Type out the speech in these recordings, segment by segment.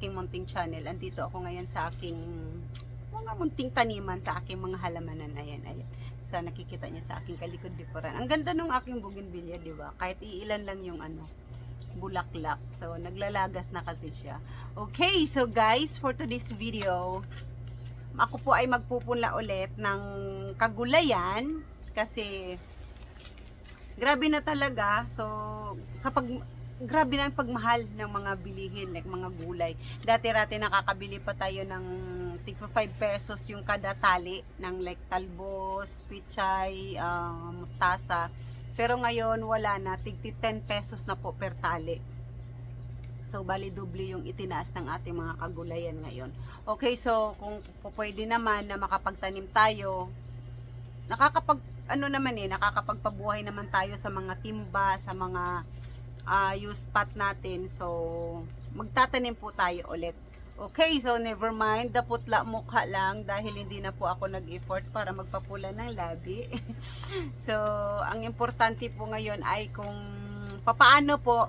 aking munting channel. Andito ako ngayon sa aking mga munting taniman sa aking mga halamanan. Ayan, ayan. Sa nakikita niya sa aking kalikod-likuran. Ang ganda nung aking bougainvillea, di ba? Kahit iilan lang yung ano, bulaklak. So, naglalagas na kasi siya. Okay, so guys, for today's video, ako po ay magpupunla ulit ng kagulayan kasi grabe na talaga. So, sa pag grabe na ang pagmahal ng mga bilihin, like mga gulay. Dati-rati nakakabili pa tayo ng tigpa 5 pesos yung kada tali ng like talbos, pichay, ah, mustasa. Pero ngayon wala na, tigti 10 pesos na po per tali. So, bali doble yung itinaas ng ating mga kagulayan ngayon. Okay, so kung pwede naman na makapagtanim tayo, nakakapag ano naman eh, nakakapagpabuhay naman tayo sa mga timba, sa mga uh, use pot natin. So, magtatanim po tayo ulit. Okay, so never mind, daputla mukha lang dahil hindi na po ako nag-effort para magpapula ng labi. so, ang importante po ngayon ay kung papaano po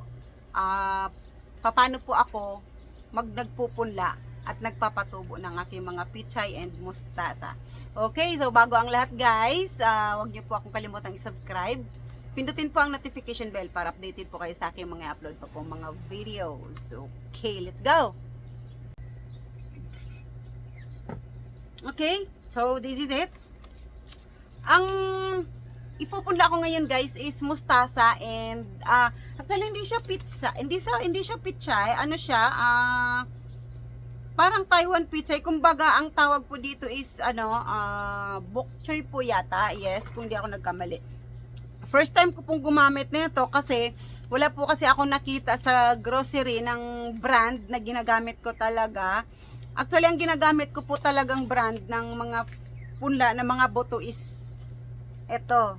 ah papaano po ako mag nagpupunla at nagpapatubo ng aking mga pichay and mustasa. Okay, so bago ang lahat guys, ah, huwag niyo po akong kalimutang i-subscribe. Pindutin po ang notification bell para updated po kayo sa aking mga upload pa po mga videos. Okay, let's go! Okay, so this is it. Ang ipupunla ko ngayon guys is mustasa and ah actually hindi siya pizza, hindi siya hindi siya pichay, ano siya ah parang Taiwan pizza. Kumbaga ang tawag po dito is ano ah bok choy po yata. Yes, kung di ako nagkamali. First time ko pong gumamit nito kasi wala po kasi ako nakita sa grocery ng brand na ginagamit ko talaga. Actually, ang ginagamit ko po talagang brand ng mga punla ng mga boto is ito.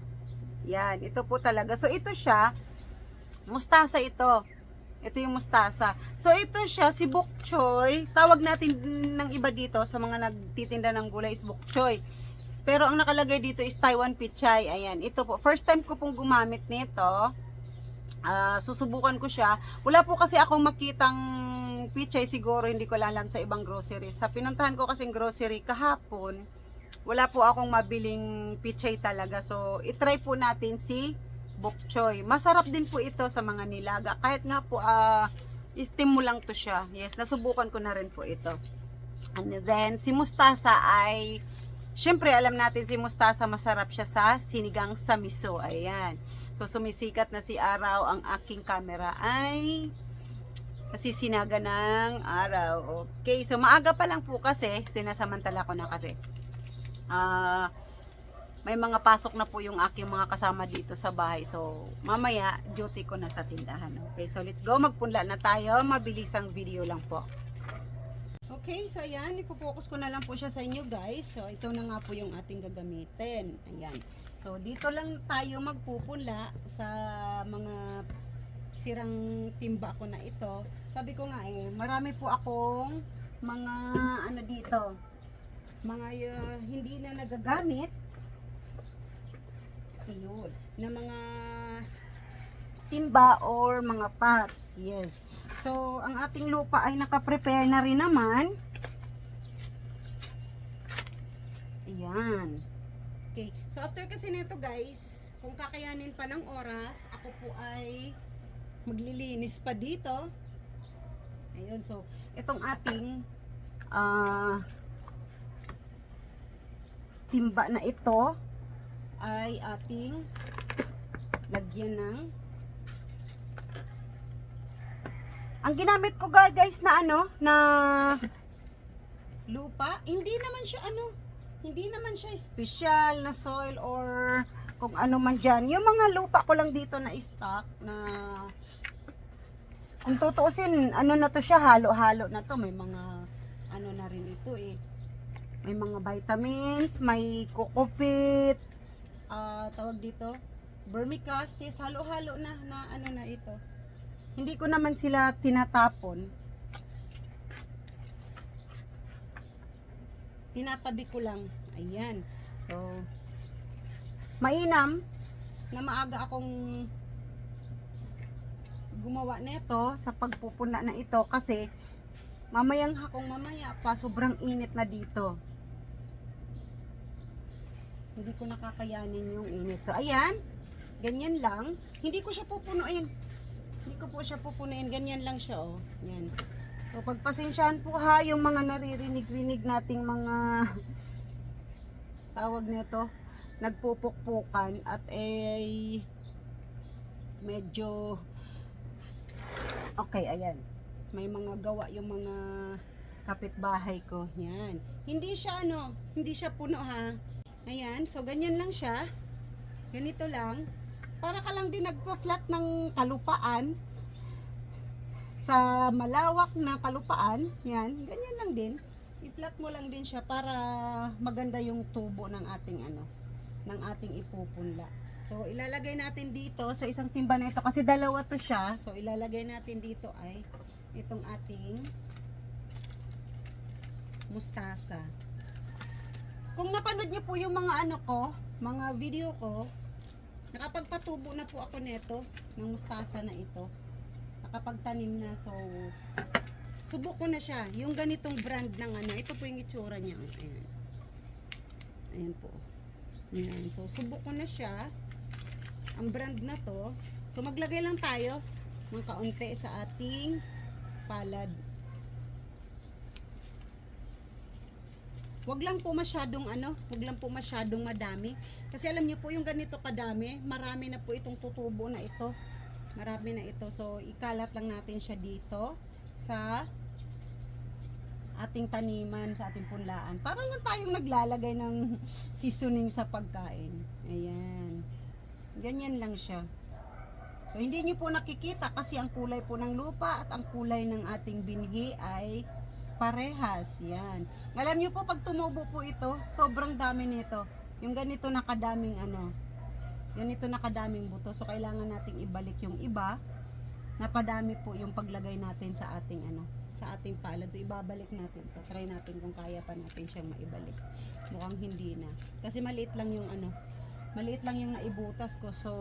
Yan, ito po talaga. So, ito siya. Mustasa ito. Ito yung mustasa. So, ito siya, si bok choy. Tawag natin ng iba dito sa mga nagtitinda ng gulay is bok choy. Pero ang nakalagay dito is Taiwan Pichay. Ayan, ito po. First time ko pong gumamit nito. Ah, susubukan ko siya. Wala po kasi akong makitang pichay siguro hindi ko alam sa ibang grocery. Sa pinuntahan ko kasing grocery kahapon, wala po akong mabiling pichay talaga. So, itry po natin si bok choy. Masarap din po ito sa mga nilaga. Kahit nga po, ah, steam mo lang to siya. Yes, nasubukan ko na rin po ito. And then, si mustasa ay Siyempre, alam natin si Mustasa masarap siya sa sinigang sa miso. Ayan. So, sumisikat na si Araw. Ang aking camera ay nasisinaga ng araw. Okay. So, maaga pa lang po kasi. Sinasamantala ko na kasi. Ah... may mga pasok na po yung aking mga kasama dito sa bahay. So, mamaya, duty ko na sa tindahan. Okay, so let's go. Magpunla na tayo. Mabilisang video lang po. Okay, so ayan, ipopokus ko na lang po siya sa inyo guys. So ito na nga po yung ating gagamitin. Ayan. So dito lang tayo magpupunla sa mga sirang timba ko na ito. Sabi ko nga eh, marami po akong mga ano dito, mga uh, hindi na nagagamit. Ayun, na mga timba or mga pots. Yes. So, ang ating lupa ay nakaprepare na rin naman. Ayan. Okay. So, after kasi nito guys, kung kakayanin pa ng oras, ako po ay maglilinis pa dito. Ayun. So, itong ating ah timba na ito ay ating lagyan ng Ang ginamit ko guys na ano, na lupa, hindi naman siya ano, hindi naman siya special na soil or kung ano man dyan. Yung mga lupa ko lang dito na stock na kung tutuusin, ano na to siya, halo-halo na to. May mga ano na rin ito eh. May mga vitamins, may kokopit, ah tawag dito, vermicastis, halo-halo na, na ano na ito. Hindi ko naman sila tinatapon. Tinatabi ko lang. Ayan. So, mainam na maaga akong gumawa nito sa pagpupuna na ito kasi mamayang hakong mamaya pa sobrang init na dito. Hindi ko nakakayanin yung init. So ayan, ganyan lang. Hindi ko siya pupunuin. Hindi ko po siya pupunuin. Ganyan lang siya oh. Yan. So pagpasensyahan po ha yung mga naririnig-rinig nating mga tawag nito nagpupukpukan at eh medyo okay ayan. May mga gawa yung mga kapitbahay ko. Yan. Hindi siya ano hindi siya puno ha. Ayan. So ganyan lang siya. Ganito lang para ka lang din nagko-flat ng kalupaan sa malawak na kalupaan yan ganyan lang din i-flat mo lang din siya para maganda yung tubo ng ating ano ng ating ipupunla So, ilalagay natin dito sa isang timba na ito kasi dalawa to siya. So, ilalagay natin dito ay itong ating mustasa. Kung napanood niyo po yung mga ano ko, mga video ko, nakapagpatubo na po ako nito ng mustasa na ito. Nakapagtanim na. So, subok ko na siya. Yung ganitong brand ng ano, ito po yung itsura niya. Ayan. Ayan po. Ayan. So, subok ko na siya ang brand na to. So maglagay lang tayo ng kaunti sa ating palad. Wag lang po masyadong ano, wag lang po masyadong madami. Kasi alam niyo po yung ganito kadami, marami na po itong tutubo na ito. Marami na ito. So ikalat lang natin siya dito sa ating taniman, sa ating punlaan. Para lang tayong naglalagay ng seasoning sa pagkain. Ayan. Ganyan lang siya. So, hindi nyo po nakikita kasi ang kulay po ng lupa at ang kulay ng ating binhi ay parehas. Yan. Alam nyo po, pag tumubo po ito, sobrang dami nito. Yung ganito nakadaming ano, ganito nakadaming buto. So, kailangan nating ibalik yung iba. Napadami po yung paglagay natin sa ating ano, sa ating palad. So, ibabalik natin to. Try natin kung kaya pa natin siyang maibalik. Mukhang hindi na. Kasi maliit lang yung ano, maliit lang yung naibutas ko so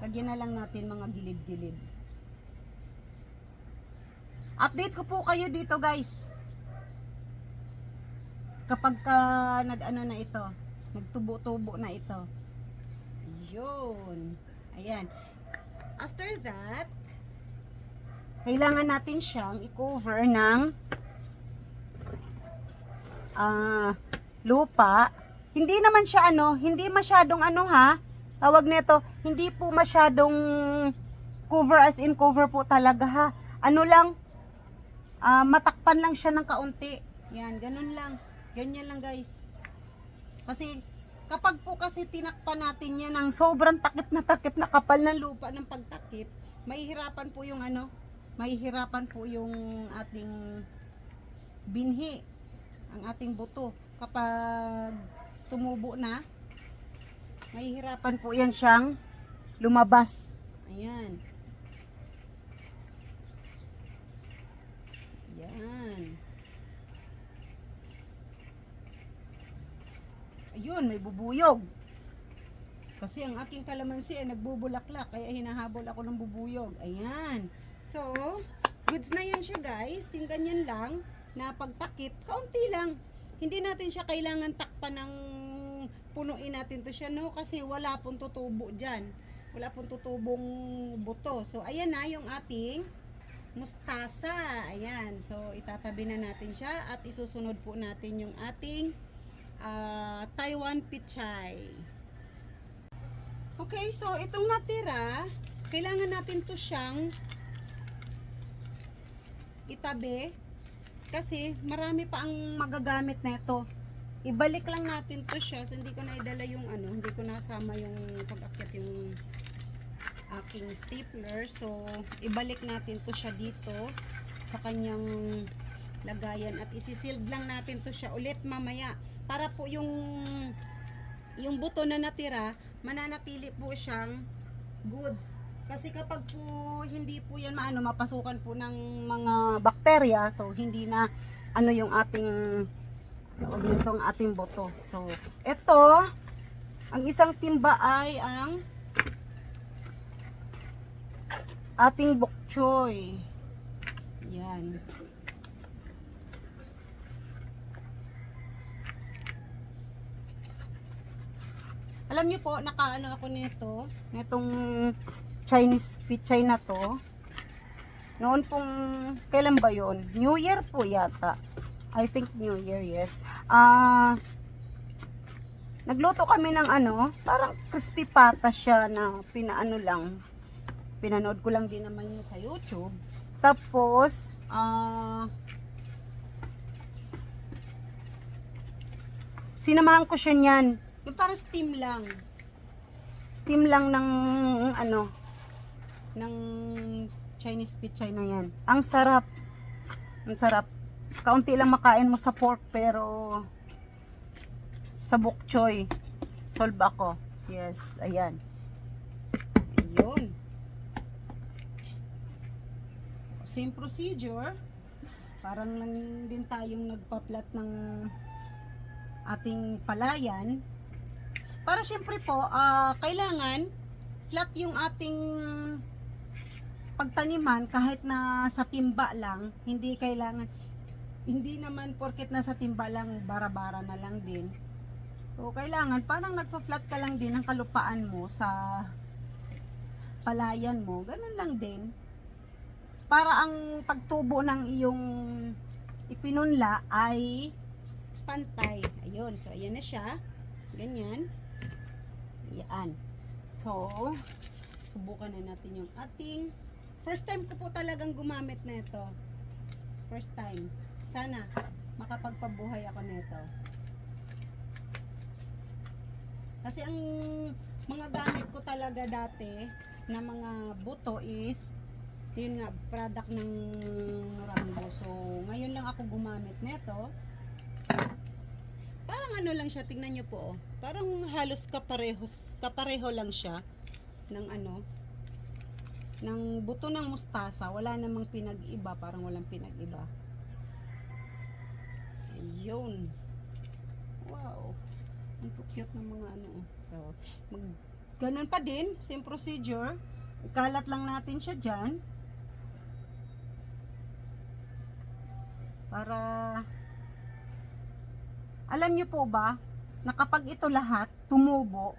lagyan na lang natin mga gilid-gilid update ko po kayo dito guys. Kapag ka nag ano na ito nagtubo-tubo na ito. Yun. Ayan. After that kailangan natin siyang i-cover ng ah lupa. Hindi naman siya ano, hindi masyadong ano ha, tawag nito, hindi po masyadong cover as in cover po talaga ha. Ano lang, ah, matakpan lang siya ng kaunti. Yan, ganun lang. Ganyan lang guys. Kasi kapag po kasi tinakpan natin yan ng sobrang takip na takip na kapal ng lupa ng pagtakip, mahihirapan po yung ano, mahihirapan po yung ating binhi, ang ating buto. Kapag tumubo na, mahihirapan po yan siyang lumabas. Ayan. Ayan. Ayun, may bubuyog. Kasi ang aking kalamansi ay nagbubulaklak, kaya hinahabol ako ng bubuyog. Ayan. So, goods na yun siya guys. Yung ganyan lang, na pagtakip, kaunti lang hindi natin siya kailangan takpan ng punuin natin to siya no kasi wala pong tutubo dyan wala pong tutubong buto so ayan na yung ating mustasa ayan so itatabi na natin siya at isusunod po natin yung ating ah, Taiwan pichay okay so itong natira kailangan natin to siyang itabi kasi marami pa ang magagamit na ito. Ibalik lang natin to siya. So, hindi ko na idala yung ano, hindi ko nasama yung pag-akyat yung aking stapler. So, ibalik natin to siya dito sa kanyang lagayan at isisild lang natin to siya ulit mamaya para po yung yung buto na natira mananatili po siyang goods kasi kapag po hindi po yan maano mapasukan po ng mga bakterya, so hindi na ano yung ating nitong ating boto. So, ito ang isang timba ay ang ating bok choy. Yan. Alam niyo po, nakaano ako nito, nitong Chinese pichay na to. Noon pong, kailan ba yon? New Year po yata. I think New Year, yes. Ah, nagluto kami ng ano, parang crispy pata siya na pinaano lang. Pinanood ko lang din naman yun sa YouTube. Tapos, ah, sinamahan ko siya niyan. Yung parang steam lang. Steam lang ng ano, ng Chinese pichay na yan. Ang sarap. Ang sarap. Kaunti lang makain mo sa pork pero sa bok choy. Solve ako. Yes, ayan. Ayun. Same procedure. Parang lang din tayong nagpa-flat ng ating palayan. Para syempre po, ah, kailangan flat yung ating pagtaniman kahit na sa timba lang, hindi kailangan hindi naman porket nasa timba lang bara-bara na lang din. So kailangan parang nagpa-flat ka lang din ng kalupaan mo sa palayan mo, ganun lang din. Para ang pagtubo ng iyong ipinunla ay pantay. Ayun, so ayan na siya. Ganyan. Yan. So, subukan na natin yung ating first time ko po talagang gumamit na ito. First time. Sana makapagpabuhay ako nito. Kasi ang mga gamit ko talaga dati na mga buto is yun nga product ng Rambo. So, ngayon lang ako gumamit nito. Parang ano lang siya, tingnan nyo po. oh. Parang halos kaparehos, kapareho lang siya ng ano, ng buto ng mustasa. Wala namang pinag-iba, parang walang pinag-iba. Ayun. Wow. Ang cute ng mga ano. oh. So, mag, ganun pa din, same procedure. Kalat lang natin siya dyan. Para alam niyo po ba, na kapag ito lahat tumubo,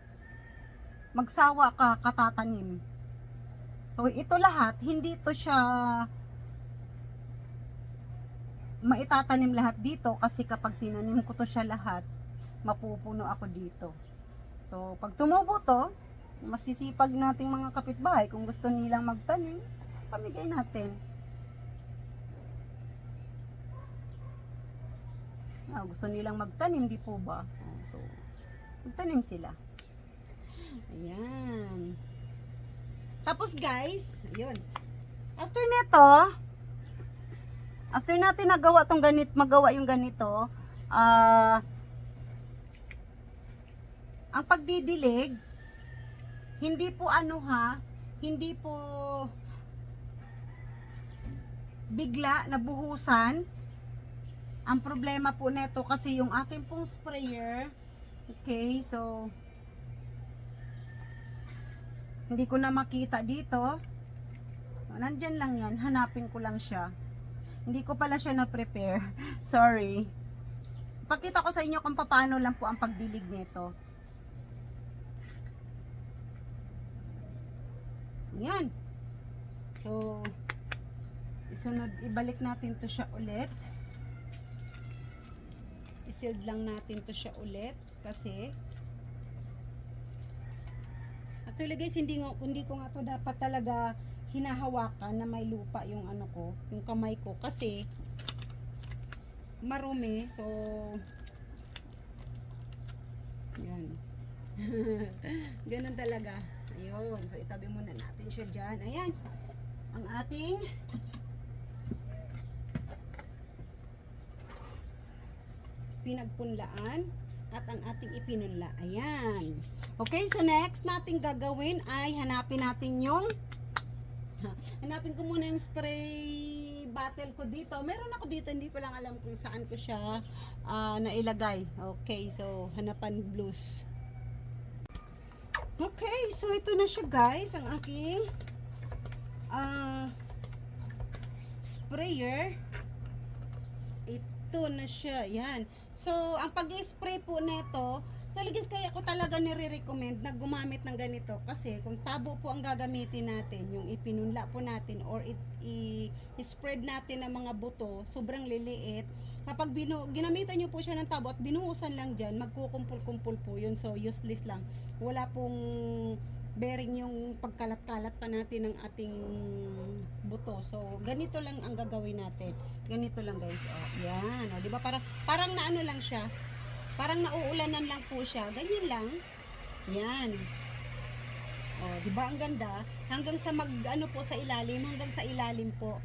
magsawa ka katatanim. So ito lahat, hindi to siya maitatanim lahat dito kasi kapag tinanim ko to siya lahat, mapupuno ako dito. So pag tumubo to, masisipag nating mga kapitbahay kung gusto nilang magtanim, pamigay natin. Ah, gusto nilang magtanim, di po ba? Oh, so, magtanim sila. Ayan. Tapos guys, ayun. After nito, after natin nagawa tong ganit, magawa yung ganito, ah, ang pagdidilig, hindi po ano ha, hindi po bigla nabuhusan, ang problema po neto kasi yung aking pong sprayer, okay, so hindi ko na makita dito. Nandyan lang yan, hanapin ko lang siya. Hindi ko pala siya na-prepare. Sorry. Pakita ko sa inyo kung paano lang po ang pagdilig nito. Yan. So, isunod, ibalik natin to siya ulit i-sealed lang natin to siya ulit kasi actually guys hindi, hindi ko nga to dapat talaga hinahawakan na may lupa yung ano ko yung kamay ko kasi marumi. So yan. Ganun talaga. Ayun. So itabi muna natin siya dyan. Ayan. Ang ating pinagpunlaan at ang ating ipinunla. Ayan. Okay, so next natin gagawin ay hanapin natin yung hanapin ko muna yung spray bottle ko dito. Meron ako dito, hindi ko lang alam kung saan ko siya ah, nailagay. Okay, so hanapan blues. Okay, so ito na siya guys, ang aking ah, sprayer. Ito na siya. Yan. So, ang pag-spray po nito, talagang kaya ko talaga nire-recommend na gumamit ng ganito kasi kung tabo po ang gagamitin natin, yung ipinunla po natin or it, i, spread natin ng mga buto, sobrang liliit. Kapag binu, ginamitan nyo po siya ng tabo at binuhusan lang dyan, magkukumpul-kumpul po yun. So, useless lang. Wala pong bearing yung pagkalat-kalat pa natin ng ating buto. So, ganito lang ang gagawin natin. Ganito lang guys. Oh, yan. Oh, 'di ba? Parang parang naano lang siya. Parang nauulanan lang po siya. Ganyan lang. Yan. Oh, 'di ba ang ganda? Hanggang sa mag ano po sa ilalim, hanggang sa ilalim po.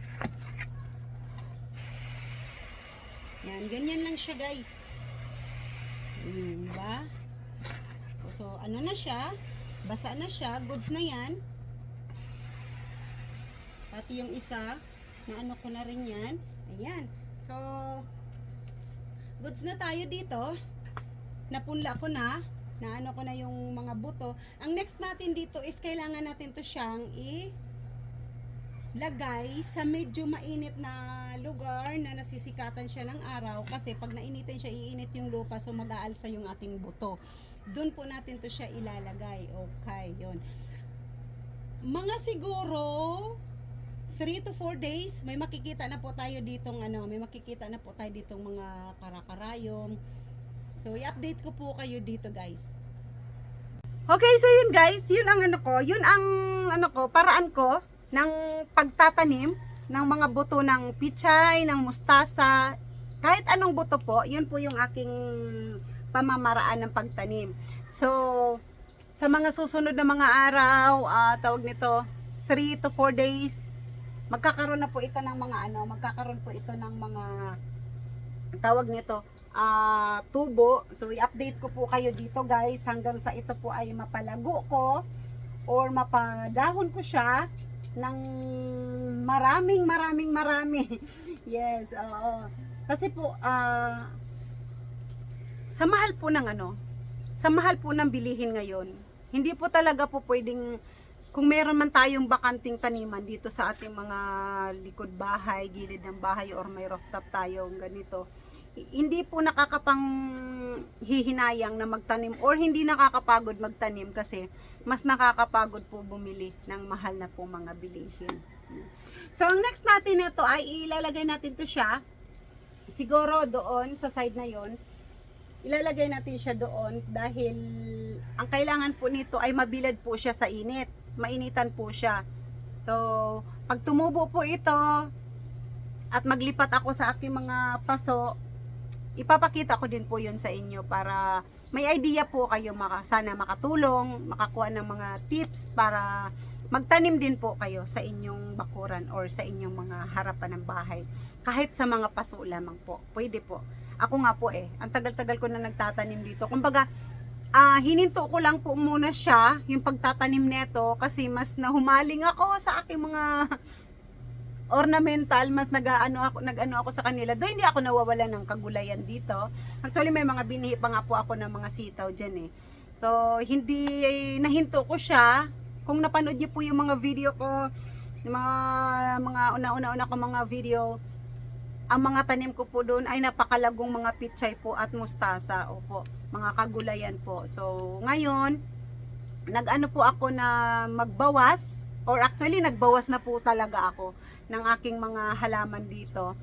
Yan, ganyan lang siya, guys. Hmm? So, ano na siya? Basa na siya, goods na 'yan. Pati yung isa, na ano ko na rin 'yan. Ayan. So, goods na tayo dito. Napunla ko na. Na ano ko na yung mga buto. Ang next natin dito is kailangan natin to siyang i lagay sa medyo mainit na lugar na nasisikatan siya ng araw kasi pag nainitin siya iinit yung lupa so mag-aalsa yung ating buto doon po natin to siya ilalagay okay yon mga siguro 3 to 4 days, may makikita na po tayo ditong ano, may makikita na po tayo ditong mga karakarayom. So, i-update ko po kayo dito, guys. Okay, so yun guys, yun ang ano ko, yun ang ano ko, paraan ko ng pagtatanim ng mga buto ng pichay, ng mustasa, kahit anong buto po, yun po yung aking pamamaraan ng pagtanim. So, sa mga susunod na mga araw, ah, tawag nito, 3 to 4 days, magkakaroon na po ito ng mga ano, magkakaroon po ito ng mga tawag nito, ah tubo. So i-update ko po kayo dito guys hanggang sa ito po ay mapalago ko or mapadahon ko siya ng maraming maraming marami. yes, oo. Kasi po ah sa mahal po ng ano, sa mahal po ng bilihin ngayon, hindi po talaga po pwedeng kung meron man tayong bakanting taniman dito sa ating mga likod bahay, gilid ng bahay or may rooftop tayong ganito, hindi po nakakapang hihinayang na magtanim or hindi nakakapagod magtanim kasi mas nakakapagod po bumili ng mahal na po mga bilihin. So, ang next natin ito ay ilalagay natin to siya siguro doon sa side na yon ilalagay natin siya doon dahil ang kailangan po nito ay mabilad po siya sa init. Mainitan po siya. So, pag tumubo po ito at maglipat ako sa aking mga paso, ipapakita ko din po yun sa inyo para may idea po kayo maka, sana makatulong, makakuha ng mga tips para magtanim din po kayo sa inyong bakuran or sa inyong mga harapan ng bahay. Kahit sa mga paso lamang po. Pwede po. Ako nga po eh, ang tagal-tagal ko na nagtatanim dito. Kumbaga, ah hininto ko lang po muna siya, yung pagtatanim neto, kasi mas nahumaling ako sa aking mga ornamental, mas nag-ano ako, nag-ano ako sa kanila. Doon hindi ako nawawala ng kagulayan dito. Actually, may mga binihi pa nga po ako ng mga sitaw dyan eh. So, hindi nahinto ko siya. Kung napanood niyo po yung mga video ko, yung mga mga una-una-una ko mga video, ang mga tanim ko po doon ay napakalagong mga pichay po at mustasa. Opo, mga kagulayan po. So, ngayon, nag-ano po ako na magbawas or actually nagbawas na po talaga ako ng aking mga halaman dito.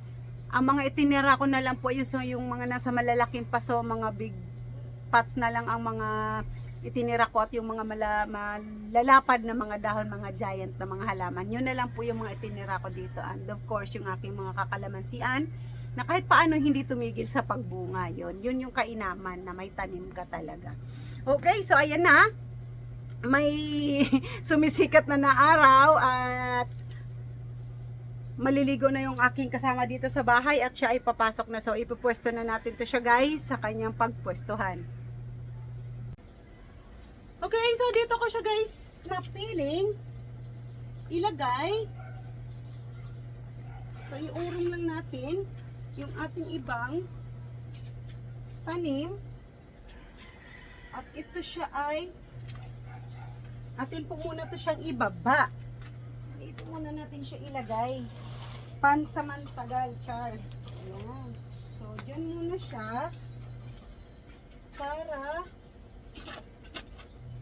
Ang mga itinira ko na lang po yung, yung mga nasa malalaking paso, mga big pots na lang ang mga itinira ko at yung mga mala, malalapad na mga dahon, mga giant na mga halaman. Yun na lang po yung mga itinira ko dito. And of course, yung aking mga kakalamansian na kahit paano hindi tumigil sa pagbunga yon Yun yung kainaman na may tanim ka talaga. Okay, so ayan na. May sumisikat na na araw at maliligo na yung aking kasama dito sa bahay at siya ay papasok na. So, ipupwesto na natin to siya guys sa kanyang pagpwestuhan. Okay, so dito ko siya guys napiling ilagay. So, iurong lang natin yung ating ibang tanim. At ito siya ay atin po muna to siyang ibaba. dito muna natin siya ilagay. Pansamantagal, char. Ayan. So, dyan muna siya. Para,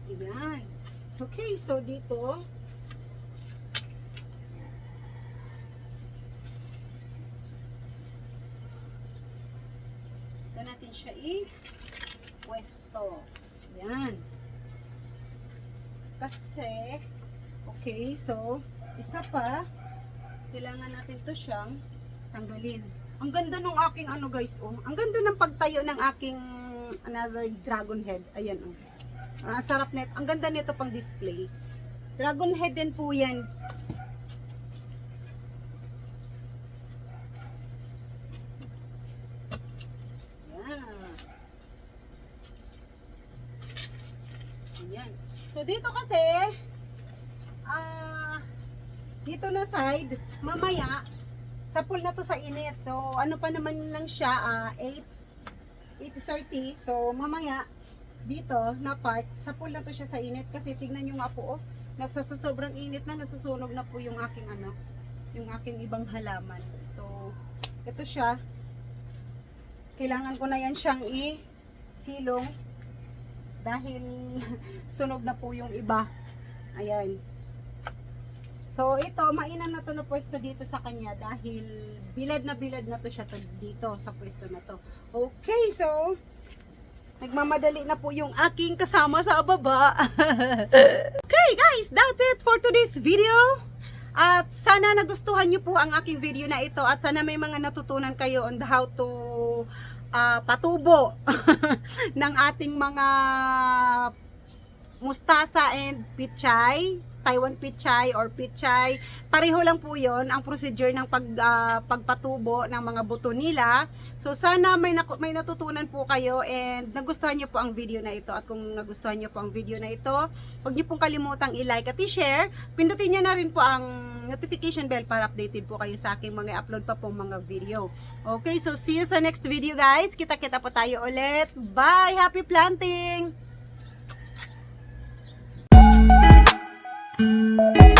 ayan. Okay, so dito, Ito natin siya i-pwesto. Yan. Kasi, okay, so, isa pa, kailangan natin to siyang tanggalin. Ang ganda nung aking ano guys, oh. Ang ganda ng pagtayo ng aking another dragon head. Ayan, oh. Ang sarap net. Ang ganda nito pang display. Dragon head din po. Yan. Ayan. So, dito kasi, ah, dito na side, mamaya, sa pool na to sa init. So, ano pa naman lang siya, ah, 8, 8.30. So, mamaya, dito na part, sa pool na to siya sa init. Kasi tignan nyo nga po, oh, nasa sa sobrang init na, nasusunog na po yung aking ano, yung aking ibang halaman. So, ito siya. Kailangan ko na yan siyang i-silong dahil sunog na po yung iba. Ayan. So, ito, mainam na to na pwesto dito sa kanya dahil bilad na bilad na to siya to dito sa pwesto na to. Okay, so, nagmamadali na po yung aking kasama sa baba. okay, guys, that's it for today's video. At sana nagustuhan niyo po ang aking video na ito at sana may mga natutunan kayo on how to ah, patubo ng ating mga mustasa and pichay, Taiwan pichay or pichay. Pareho lang po 'yon ang procedure ng pag ah, pagpatubo ng mga buto nila. So sana may may natutunan po kayo and nagustuhan niyo po ang video na ito at kung nagustuhan niyo po ang video na ito, huwag niyo pong kalimutang i-like at i-share. Pindutin niyo na rin po ang notification bell para updated po kayo sa aking mga upload pa pong mga video. Okay, so see you sa next video guys. Kita-kita po tayo ulit. Bye! Happy planting! you